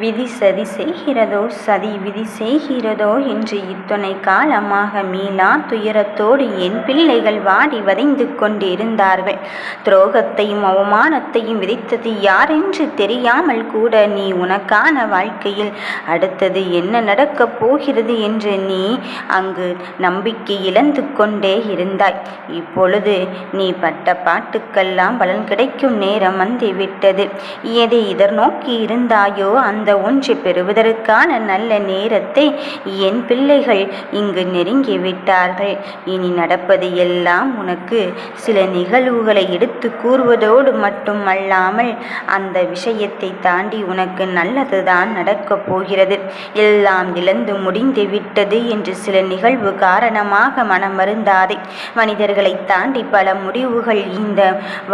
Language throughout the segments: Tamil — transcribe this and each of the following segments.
விதி சதி செய்கிறதோ சதி விதி செய்கிறதோ என்று இத்துணை காலமாக மீளா துயரத்தோடு என் பிள்ளைகள் வாடி வதைந்து கொண்டிருந்தார்கள். துரோகத்தையும் அவமானத்தையும் விதைத்தது யாரென்று தெரியாமல் கூட நீ உனக்கான வாழ்க்கையில் அடுத்தது என்ன நடக்கப் போகிறது என்று நீ அங்கு நம்பிக்கை இழந்து கொண்டே இருந்தாய். இப்பொழுது நீ பட்ட பாட்டுக்கெல்லாம் பலன் கிடைக்கும் நேரம் வந்துவிட்டது. எதை எதிர்நோக்கி இருந்தாயோ அந்த ஒன்றை பெறுவதற்கான நல்ல நேரத்தை என் பிள்ளைகள் இங்கு நெருங்கி விட்டார்கள். இனி நடப்பது எல்லாம் உனக்கு சில நிகழ்வுகளை எடுத்து கூறுவதோடு மட்டுமல்லாமல் அந்த விஷயத்தை தாண்டி உனக்கு நல்லதுதான் நடக்கப் போகிறது. எல்லாம் இழந்து முடிந்து விட்டது என்று சில நிகழ்வு காரணமாக மனமருந்தாதே மனிதர்களை தாண்டி பல முடிவுகள் இந்த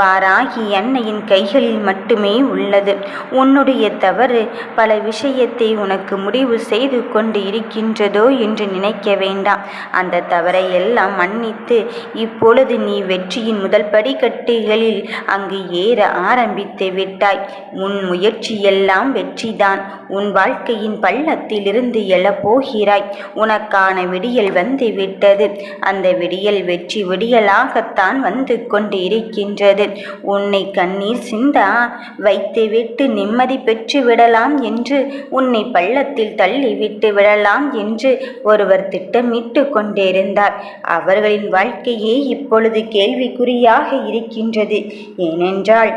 வாராகி அன்னையின் கைகளில் மட்டுமே உள்ளது. உன்னுடைய தவறு பல விஷயத்தை உனக்கு முடிவு செய்து கொண்டு இருக்கின்றதோ என்று நினைக்க வேண்டாம். அந்த தவறை எல்லாம் மன்னித்து இப்பொழுது நீ வெற்றியின் முதல் படிக்கட்டுகளில் அங்கு ஏற ஆரம்பித்து விட்டாய். உன் முயற்சியெல்லாம் வெற்றிதான். உன் வாழ்க்கையின் பள்ளத்திலிருந்து எழப்போகிறாய் உனக்கான விடியல் வந்து விட்டது. அந்த விடியல் வெற்றி விடியலாகத்தான் வந்து கொண்டு இருக்கின்றது. உன்னை கண்ணீர் சிந்தா வைத்துவிட்டு நிம்மதி பெற்று விடலாம் என்று உன்னை பள்ளத்தில் தள்ளிவிட்டு விடலாம் என்று ஒருவர் திட்டமிட்டு கொண்டிருந்தார். அவர்களின் வாழ்க்கையே இப்பொழுது கேள்விக்குறியாக இருக்கின்றது. ஏனென்றால்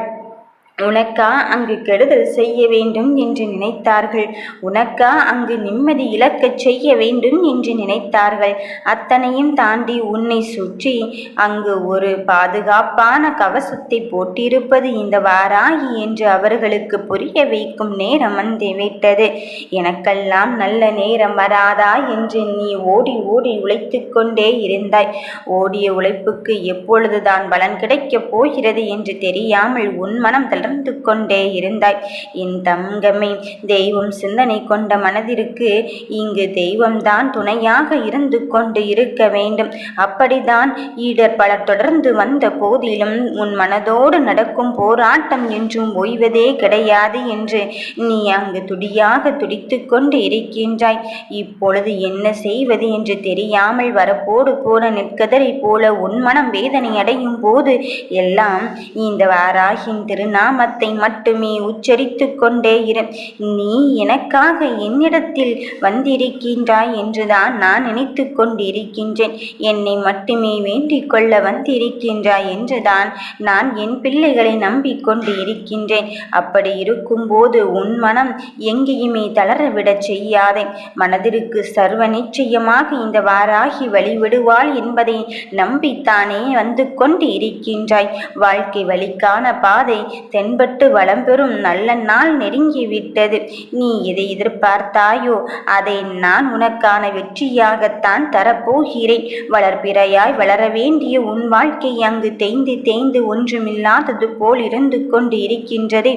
உனக்கா அங்கு கெடுதல் செய்ய வேண்டும் என்று நினைத்தார்கள். உனக்கா அங்கு நிம்மதி இழக்கச் செய்ய வேண்டும் என்று நினைத்தார்கள். அத்தனையும் தாண்டி உன்னை சுற்றி அங்கு ஒரு பாதுகாப்பான கவசத்தை போட்டிருப்பது இந்த வாராகி என்று அவர்களுக்கு புரிய வைக்கும் நேரம் வந்துவிட்டது எனக்கெல்லாம் நல்ல நேரம் வராதா என்று நீ ஓடி ஓடி உழைத்து கொண்டே இருந்தாய். ஓடிய உழைப்புக்கு எப்பொழுதுதான் பலன் கிடைக்கப் போகிறது என்று தெரியாமல் உன் மனம் தளர் தொடர்ந்து கொண்டே இருந்தாய். என் தங்கமே தெய்வம் சிந்தனை கொண்ட மனதிற்கு இங்கு தெய்வம்தான் துணையாக இருந்து கொண்டு இருக்க வேண்டும். அப்படித்தான் ஈடர் பலர் தொடர்ந்து வந்த போதிலும் உன் மனதோடு நடக்கும் போராட்டம் என்றும் ஓய்வதே கிடையாது என்று நீ அங்கு துடியாக துடித்து கொண்டு இருக்கின்றாய். இப்பொழுது என்ன செய்வது என்று தெரியாமல் வரப்போடு போன நிற்கதரை போல உன் மனம் வேதனை அடையும் போது எல்லாம் இந்த வாராகின் திருநாம நாமத்தை மட்டுமே உச்சரித்து கொண்டே இரு. நீ எனக்காக என்னிடத்தில் வந்திருக்கின்றாய் என்றுதான் நான் நினைத்து கொண்டிருக்கின்றேன். என்னை மட்டுமே வேண்டிக் கொள்ள வந்திருக்கின்றாய் என்றுதான் நான் என் பிள்ளைகளை நம்பிக்கொண்டு இருக்கின்றேன். அப்படி இருக்கும்போது உன் மனம் எங்கேயுமே தளரவிடச் செய்யாதே. மனதிற்கு சர்வ நிச்சயமாக இந்த வாராகி வழிவிடுவாள் என்பதை நம்பித்தானே வந்து கொண்டு இருக்கின்றாய் வாழ்க்கை வழிக்கான பாதை தென்பட்டு வளம் பெறும் நல்ல நாள் நெருங்கிவிட்டது. நீ எதை எதிர்பார்த்தாயோ அதை நான் உனக்கான வெற்றியாகத்தான் தரப்போகிறேன். வளர்பிறையாய் வளர வேண்டிய உன் வாழ்க்கை அங்கு தேய்ந்து தேய்ந்து ஒன்றுமில்லாதது போல் இருந்து கொண்டு இருக்கின்றதே.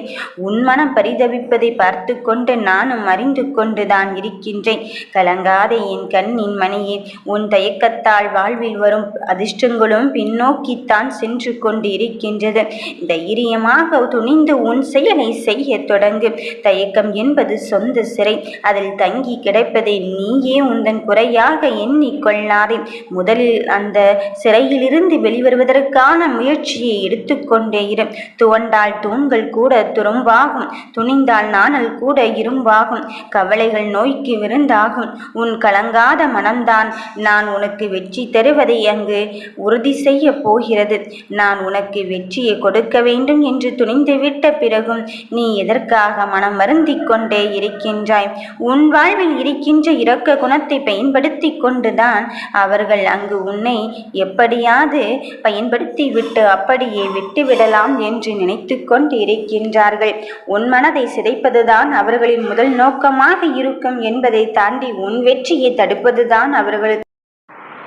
உன் மனம் பரிதவிப்பதை பார்த்து கொண்டு நானும் அறிந்து கொண்டுதான் இருக்கின்றேன். கலங்காதே என் கண்ணின் மணியே உன் தயக்கத்தால் வாழ்வில் வரும் அதிர்ஷ்டங்களும் பின்னோக்கித்தான் சென்று கொண்டு இருக்கின்றது. தைரியமாக துணிந்து உன் செயலை செய்ய தொடங்கு. தயக்கம் என்பது சொந்த சிறை. அதில் தங்கி கிடைப்பதை நீயே உந்தன் குறையாக எண்ணிக்கொள்ளாதே முதலில் அந்த சிறையிலிருந்து வெளிவருவதற்கான முயற்சியை எடுத்துக்கொண்டே இரு. துவண்டால் தூண்கள் கூட துரும்பாகும். துணிந்தால் நாணல் கூட இரும்பாகும். கவலைகள் நோய்க்கு விருந்தாகும். உன் கலங்காத மனம்தான். நான் உனக்கு வெற்றி தருவதை அங்கு உறுதி செய்ய போகிறது. நான் உனக்கு வெற்றியை கொடுக்க வேண்டும் என்று துணிந்து விட்ட பிறகும் நீ எதற்காக மனம் வருந்திக் கொண்டே இருக்கின்றாய்? உன் வாழ்வில் இருக்கின்ற இரக்க குணத்தை பயன்படுத்தி கொண்டுதான் அவர்கள் அங்கு உன்னை எப்படியாவது பயன்படுத்தி விட்டு அப்படியே விட்டுவிடலாம் என்று நினைத்து கொண்டு இருக்கின்றார்கள். உன் மனதை சிதைப்பதுதான் அவர்களின் முதல் நோக்கமாக இருக்கும் என்பதை தாண்டி உன் வெற்றியை தடுப்பதுதான் அவர்கள்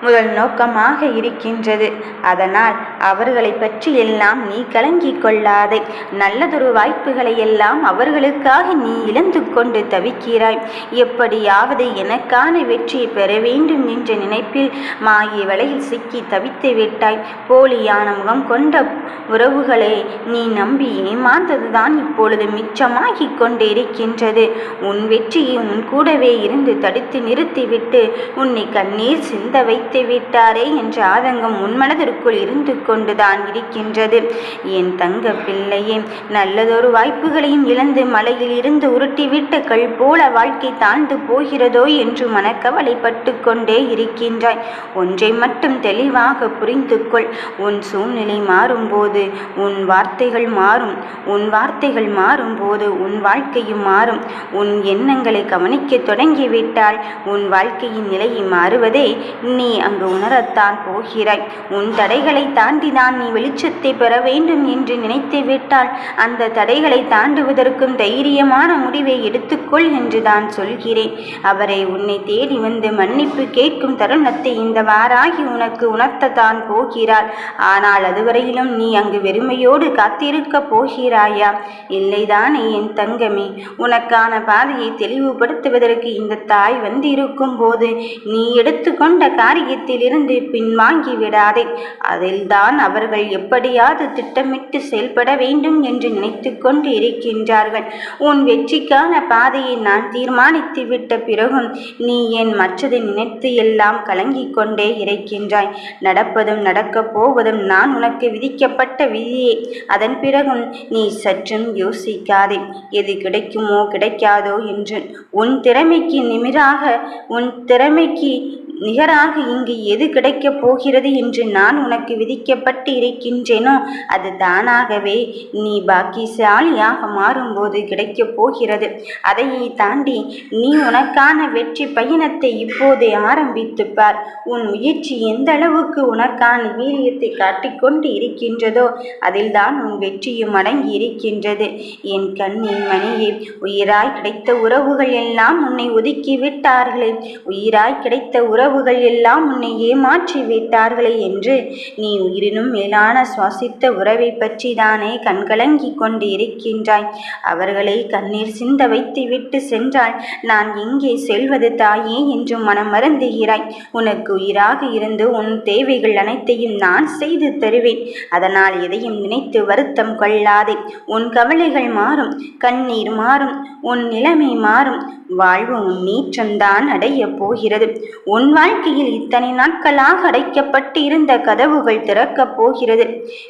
முதல் நோக்கமாக இருக்கின்றது. அதனால் அவர்களை பற்றி எல்லாம் நீ கலங்கிக் கொள்ளாதே. நல்லதொரு வாய்ப்புகளை எல்லாம் அவர்களுக்காக நீ இழந்து கொண்டு தவிக்கிறாய். எப்படியாவது எனக்கான வெற்றியை பெற வேண்டும் என்ற நினைப்பில் மாயை வலையில் சிக்கி தவித்து விட்டாய். போலியான முகம் கொண்ட உறவுகளை நீ நம்பி ஏமாந்ததுதான் இப்பொழுது மிச்சமாகிக் கொண்டு இருக்கின்றது உன் வெற்றியை உன் கூடவே இருந்து தடுத்து நிறுத்திவிட்டு உன்னை கண்ணீர் சிந்த வைத்து விட்டாரே என்ற ஆதங்கம் உன் மனதிற்குள் இருந்து கொண்டுதான் இருக்கின்றது. என் தங்க பிள்ளையே நல்லதொரு வாய்ப்புகளையும் இழந்து மலையில் இருந்து உருட்டிவிட்ட கல் போல வாழ்க்கை தாழ்ந்து போகிறதோ என்று மனக்கவலைப்பட்டு கொண்டே இருக்கின்றாய். ஒன்றை மட்டும் தெளிவாக புரிந்து கொள் உன் சூழ்நிலை மாறும்போது உன் வார்த்தைகள் மாறும். உன் வார்த்தைகள் மாறும்போது உன் வாழ்க்கையும் மாறும். உன் எண்ணங்களை கவனிக்க தொடங்கிவிட்டால் உன் வாழ்க்கையின் நிலையை மாறுவதே நீ அங்கு உணரத்தான் போகிறாய். உன் தடைகளை தாண்டி நான் நீ வெளிச்சத்தை பெற வேண்டும் என்று நினைத்து விட்டால் அந்த தடைகளை தாண்டுவதற்கும் தைரியமான முடிவை எடுத்துக்கொள் என்று தான் சொல்கிறேன். அவரை உன்னை தேடி வந்து மன்னிப்பு கேட்கும் தருணத்தை இந்த வாராகி உனக்கு உணர்த்தத்தான் போகிறாள். ஆனால் அதுவரையிலும் நீ அங்கு வெறுமையோடு காத்திருக்க போகிறாயா? இல்லைதானே என் தங்கமே. உனக்கான பாதையை தெளிவுபடுத்துவதற்கு இந்த தாய் வந்திருக்கும் போது நீ எடுத்துக்கொண்ட காரியத்திலிருந்து பின்வாங்கி விடாதே அதில்தான் அவர்கள் எப்படியாவது திட்டமிட்டு செயல்பட வேண்டும் என்று நினைத்து கொண்டு இருக்கின்றார்கள். உன் வெற்றிக்கான பாதையை நான் தீர்மானித்து விட்ட பிறகும் நீ என் மற்றதை நினைத்து எல்லாம் கலங்கிக் கொண்டே இருக்கின்றாய்? நடப்பதும் நடக்கப் போவதும் நான் உனக்கு விதிக்கப்பட்ட விதியே. அதன் பிறகும் நீ சற்றும் யோசிக்காதே. எது கிடைக்குமோ கிடைக்காதோ என்று உன் திறமைக்கு நிமிராக உன் திறமைக்கு நிகராக இங்கு எது கிடைக்கப் போகிறது என்று நான் உனக்கு விதிக்கப்பட்டு இருக்கின்றேனோ அது தானாகவே நீ பாக்கியசாலியாக மாறும்போது கிடைக்கப் போகிறது. அதையை தாண்டி நீ உனக்கான வெற்றி பயணத்தை இப்போதே ஆரம்பித்து பார். உன் முயற்சி எந்த அளவுக்கு உனக்கான வீரியத்தை காட்டிக்கொண்டு இருக்கின்றதோ அதில்தான் உன் வெற்றியும் அடங்கி இருக்கின்றது. என் கண்ணின் மணியே உயிராய் கிடைத்த உறவுகள் எல்லாம் உன்னை ஒதுக்கி விட்டார்களே. உயிராய் கிடைத்த உறவுகள் எல்லாம் உன்னை ஏமாற்றி விட்டார்களே என்று நீ உயிரினும் மேலான சுவாசித்த உறவை பற்றி தானே கண்கலங்கி கொண்டு இருக்கின்றாய் அவர்களை கண்ணீர் சிந்த வைத்து விட்டு சென்றால் நான் எங்கே செல்வது தாயே என்று மனம் மறந்துகிறாய் உனக்கு உயிராக இருந்து உன் தேவைகள் அனைத்தையும் நான் செய்து தருவேன். அதனால் எதையும் நினைத்து வருத்தம் கொள்ளாதே. உன் கவலைகள் மாறும் கண்ணீர் மாறும் உன் நிலைமை மாறும். வாழ்வு உன் முன்னேற்றம்தான் அடையப் போகிறது. உன் வாழ்க்கையில் இத்தனை நாட்களாக அடைக்கப்பட்டு இருந்த கதவுகள் திறக்கப் போகிறது.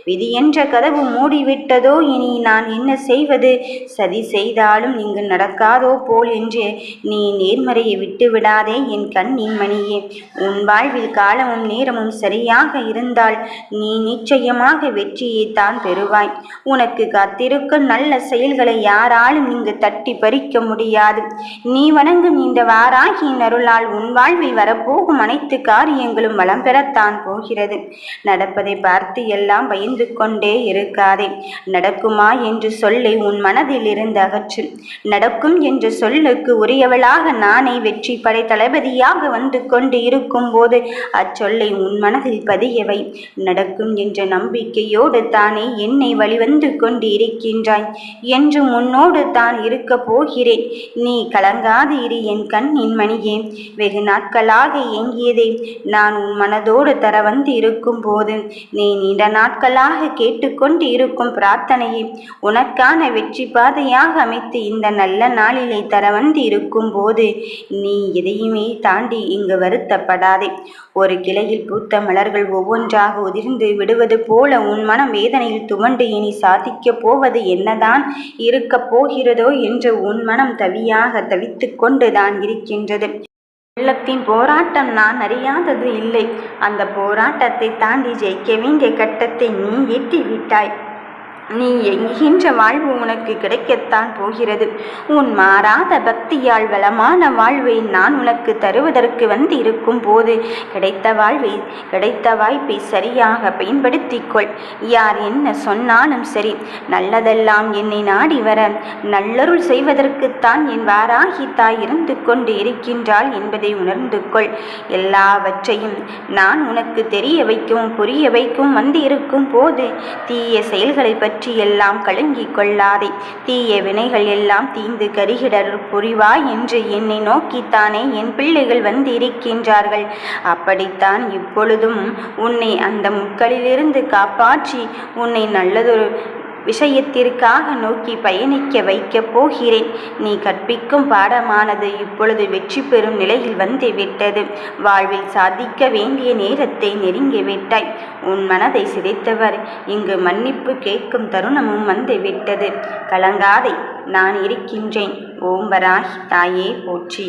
விதி என்ற கதவு மூடிவிட்டதோ? இனி நான் என்ன செய்வது? சதி செய்தாலும் இங்கு நடக்காதோ போல் என்று நீ நேர்மறையை விட்டு விடாதே என் கண்ணின் மணியே. உன் வாழ்வில் காலமும் நேரமும் சரியாக இருந்தால் நீ நிச்சயமாக வெற்றியை தான் பெறுவாய். உனக்கு காத்திருக்கும் நல்ல செயல்களை யாராலும் இங்கு தட்டி பறிக்க முடியாது. நீ வணங்கும் இந்த வாராகியின் அருளால் உன் வாழ்வில் வரப்போகும் அனைத்து காரியங்களும் வளம் பெறத்தான் போகிறது? நடப்பதை பார்த்து எல்லாம் பயந்து கொண்டே இருக்காதே. நடக்குமா என்று சொல்லை உன் மனதில் இருந்து அகற்று. நடக்கும் என்ற சொல்லுக்கு உரியவளாக நானே வெற்றி படை தளபதியாக வந்து கொண்டு இருக்கும் போது அச்சொல்லை உன் மனதில் பதியவை. நடக்கும் என்ற நம்பிக்கையோடு தானே என்னை வழிவந்து கொண்டு இருக்கின்றாய் என்று முன்னோடு தான் இருக்க போகிறேன். நீ கலங்காது இரு என் கண்ணின் மணியே. வெகு நாட்களாக எங்கியதே நான் உன் மனதோடு தர வந்து இருக்கும் போது நீ நீண்ட நாட்களாக கேட்டுக்கொண்டு இருக்கும் பிரார்த்தனையை உனக்கான வெற்றி பாதையாக அமைத்து இந்த நல்ல நாளிலே தர வந்து இருக்கும் போது நீ எதையுமே தாண்டி இங்கு வருத்தப்படாதே. ஒரு கிளையில் பூத்த மலர்கள் ஒவ்வொன்றாக உதிர்ந்து விடுவது போல உன் மனம் வேதனையில் துவண்டு இனி சாதிக்கப் போவது என்னதான் இருக்கப் போகிறதோ என்று உன் மனம் தவியாக தவித்து கொண்டுதான் இருக்கின்றது. உள்ளத்தின் போராட்டம் நான் அறியாதது இல்லை. அந்த போராட்டத்தை தாண்டி ஜெயிக்க வேண்டிய கட்டத்தை நீ எட்டி விட்டாய் நீ எங்குகின்ற வாழ்வு உனக்கு கிடைக்கத்தான் போகிறது. உன் மாறாத பக்தியால் வளமான வாழ்வை நான் உனக்கு தருவதற்கு வந்து இருக்கும் போது கிடைத்த வாழ்வை கிடைத்த வாய்ப்பை சரியாக பயன்படுத்திக்கொள். யார் என்ன சொன்னாலும் சரி நல்லதெல்லாம் என்னை நாடி வர நல்லருள் செய்வதற்குத்தான் என் வாராகி தாய் இருந்து கொண்டு இருக்கின்றாள் என்பதை உணர்ந்து கொள். எல்லாவற்றையும் நான் உனக்கு தெரிய வைக்கவும் புரிய வைக்கவும் வந்து இருக்கும் போது தீய செயல்களை பற்றி பற்றி எல்லாம் கலங்கிக் கொள்ளாதே. தீய வினைகள் எல்லாம் தீந்து கருகிடர் புரிவா என்று என்னை நோக்கித்தானே என் பிள்ளைகள் வந்திருக்கின்றார்கள். அப்படித்தான் இப்பொழுதும் உன்னை அந்த முட்களிலிருந்து காப்பாற்றி உன்னை நல்லதொரு விஷயத்திற்காக நோக்கி பயணிக்க வைக்கப் போகிறேன். நீ கற்பிக்கும் பாடமானது இப்பொழுது வெற்றி பெறும் நிலையில் வந்துவிட்டது வாழ்வில் சாதிக்க வேண்டிய நேரத்தை நெருங்கிவிட்டாய் உன் மனதை சிதைத்தவர். இங்கு மன்னிப்பு கேட்கும் தருணமும் வந்து விட்டது. கலங்காதே நான் இருக்கின்றேன். ஓம்பராகி தாயே போற்றி.